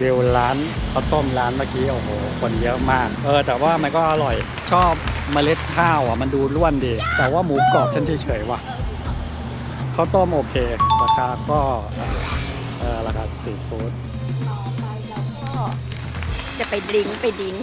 วิวร้านข้าวต้มร้านเมื่อกี้โอ้โหคนเยอะมาก เออ แต่ว่ามันก็อร่อยชอบเมล็ดข้าวอะมันดูร่วนดี แต่ว่าหมูกรอบฉันเฉยๆว่ะข้าวต้มโอเค ราคาก็เออราคาสตรีทฟู้ดต่อไปเราก็จะไปดริ้งไปดิ้ง